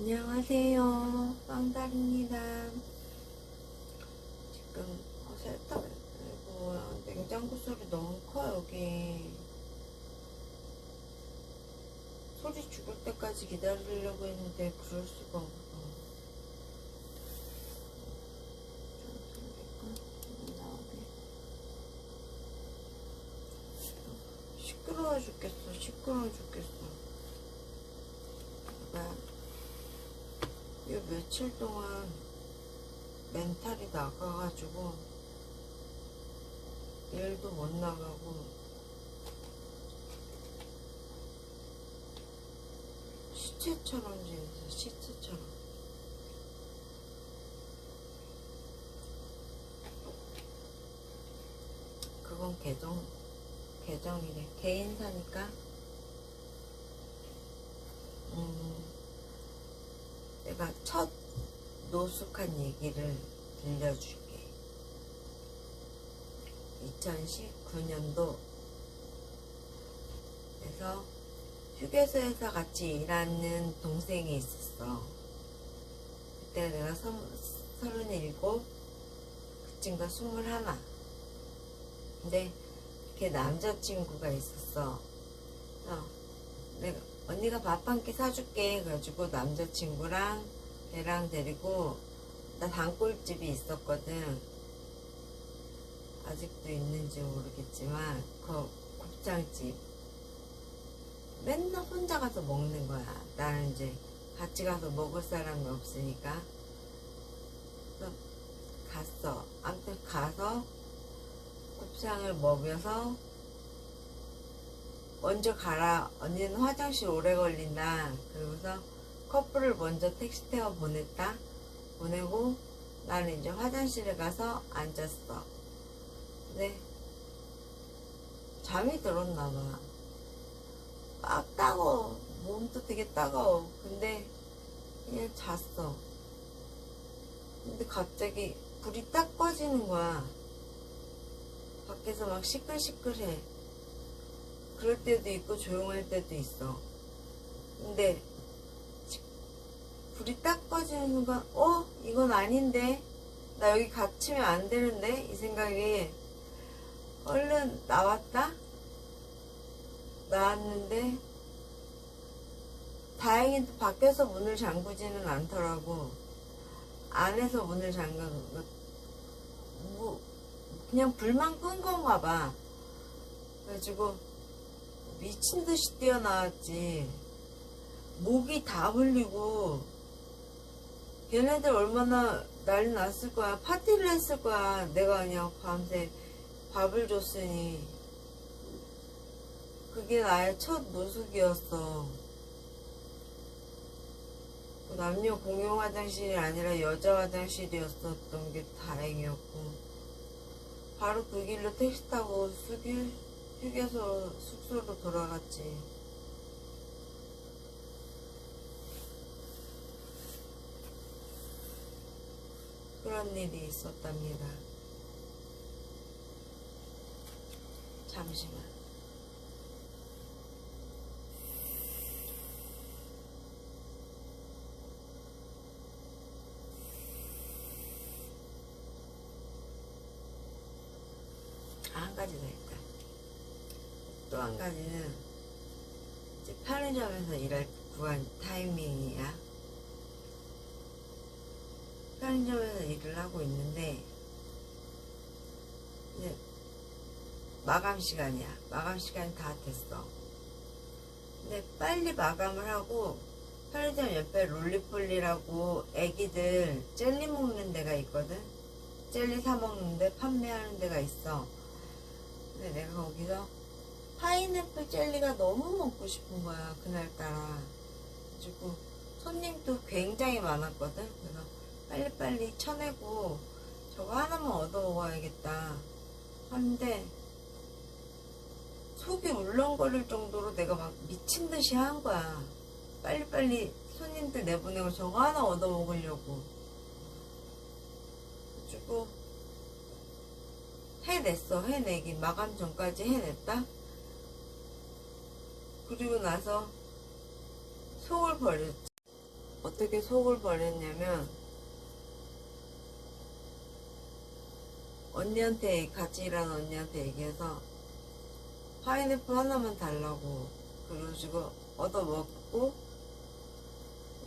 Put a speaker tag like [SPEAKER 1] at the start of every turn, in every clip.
[SPEAKER 1] 안녕하세요. 빵달입니다. 지금 어, 세탁, 이거 냉장고 소리 너무 커, 여기. 소리 죽을 때까지 기다리려고 했는데, 그럴 수가 없어. 시끄러워 죽겠어, 시끄러워 죽겠어. 내가 이 며칠 동안 멘탈이 나가가지고 일도 못 나가고 시체처럼 지냈어 시체처럼. 그건 계정 계정이래 개인사니까. 음 내가 첫 노숙한 얘기를 들려줄게. 2019년도 에서 휴게소에서 같이 일하는 동생이 있었어. 그때 내가 서, 서른일곱, 그 친구가 스물하나. 근데 걔 남자친구가 있었어. 그래서 내가 언니가 밥 한 끼 사줄게. 그래가지고 남자친구랑 걔랑 데리고 나 단골집이 있었거든. 아직도 있는지 모르겠지만 그 곱창집 맨날 혼자 가서 먹는 거야. 나는 이제 같이 가서 먹을 사람이 없으니까. 갔어. 아무튼 가서 곱창을 먹여서 먼저 가라. 언니는 화장실 오래 걸린다. 그러고서 커플을 먼저 택시 태워 보냈다. 보내고 나는 이제 화장실에 가서 앉았어. 근데 잠이 들었나 봐. 막 따가워. 몸도 되게 따가워. 근데 그냥 잤어. 근데 갑자기 불이 딱 꺼지는 거야. 밖에서 막 시끌시끌해. 그럴 때도 있고 조용할 때도 있어. 근데 불이 딱 꺼지는 순간 어? 이건 아닌데? 나 여기 갇히면 안 되는데? 이 생각이 얼른 나왔다? 나왔는데 다행히도 밖에서 문을 잠그지는 않더라고. 안에서 문을 거 뭐, 그냥 불만 끈 건가 봐. 그래가지고 미친 듯이 뛰어나왔지. 목이 다 물리고, 걔네들 얼마나 난리 났을 거야. 파티를 했을 거야. 내가 그냥 밤새 밥을 줬으니. 그게 나의 첫 노숙이었어. 남녀 공용 화장실이 아니라 여자 화장실이었었던 게 다행이었고. 바로 그 길로 택시 타고 수길, 휴게소 숙소로 돌아갔지. 그런 일이 있었답니다. 잠시만. 아, 한 가지 더 있다. 또 한 가지는 이제 편의점에서 일할 구한 타이밍이야. 편의점에서 일을 하고 있는데 이제 마감 시간이야. 마감 시간이 다 됐어. 근데 빨리 마감을 하고 편의점 옆에 롤리폴리라고 애기들 젤리 먹는 데가 있거든. 젤리 사 먹는데 판매하는 데가 있어. 근데 내가 거기서 파인애플 젤리가 너무 먹고 싶은 거야 그날따라. 그래가지고 손님도 굉장히 많았거든. 그래서 빨리빨리 쳐내고 저거 하나만 얻어 먹어야겠다 하는데 속이 울렁거릴 정도로 내가 막 미친 듯이 한 거야. 빨리빨리 손님들 내보내고 저거 하나 얻어 먹으려고. 그래가지고 해냈어 해내긴. 마감 전까지 해냈다 그리고 나서 속을 버렸지. 어떻게 속을 버렸냐면 언니한테 같이 일하는 언니한테 얘기해서 파인애플 하나만 달라고 그러시고 얻어 먹고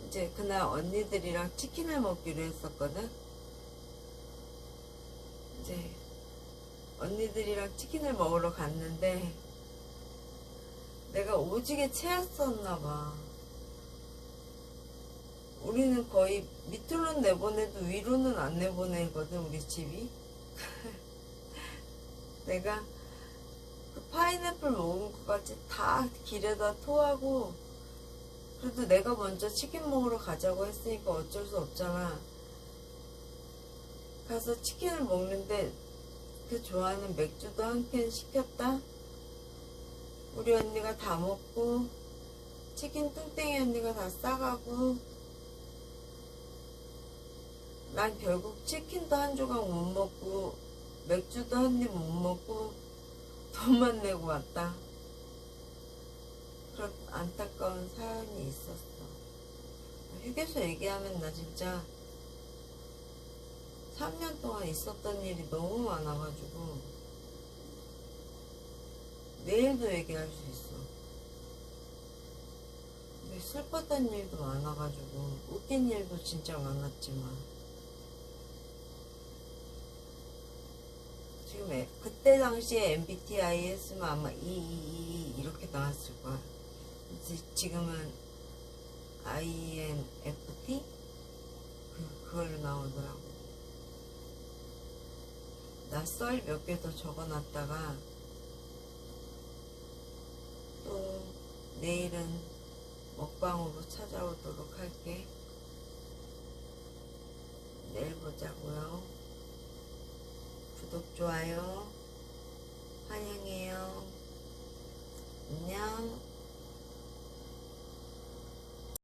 [SPEAKER 1] 이제 그날 언니들이랑 치킨을 먹기로 했었거든 이제 언니들이랑 치킨을 먹으러 갔는데 내가 오지게 채였었나봐. 우리는 거의 밑으로는 내보내도 위로는 안 내보내거든 우리 집이. 내가 그 파인애플 먹은 것 같이 다 길에다 토하고 그래도 내가 먼저 치킨 먹으러 가자고 했으니까 어쩔 수 없잖아. 가서 치킨을 먹는데 그 좋아하는 맥주도 한 캔 시켰다 우리 언니가 다 먹고 치킨 뚱땡이 언니가 다 싸가고 난 결국 치킨도 한 조각 못 먹고 맥주도 한 입 못 먹고 돈만 내고 왔다. 그런 안타까운 사연이 있었어. 휴게소 얘기하면 나 진짜 3년 동안 있었던 일이 너무 많아가지고 내일도 얘기할 수 있어. 근데 슬펐던 일도 많아가지고 웃긴 일도 진짜 많았지만 지금 애- 그때 당시에 MBTI 했으면 아마 222 이렇게 나왔을 거야. 이제 지금은 INFT 그 그걸로 나오더라고. 나 썰 몇 개 더 적어놨다가 내일은 먹방으로 찾아오도록 할게. 내일 보자고요. 구독, 좋아요 환영해요. 안녕.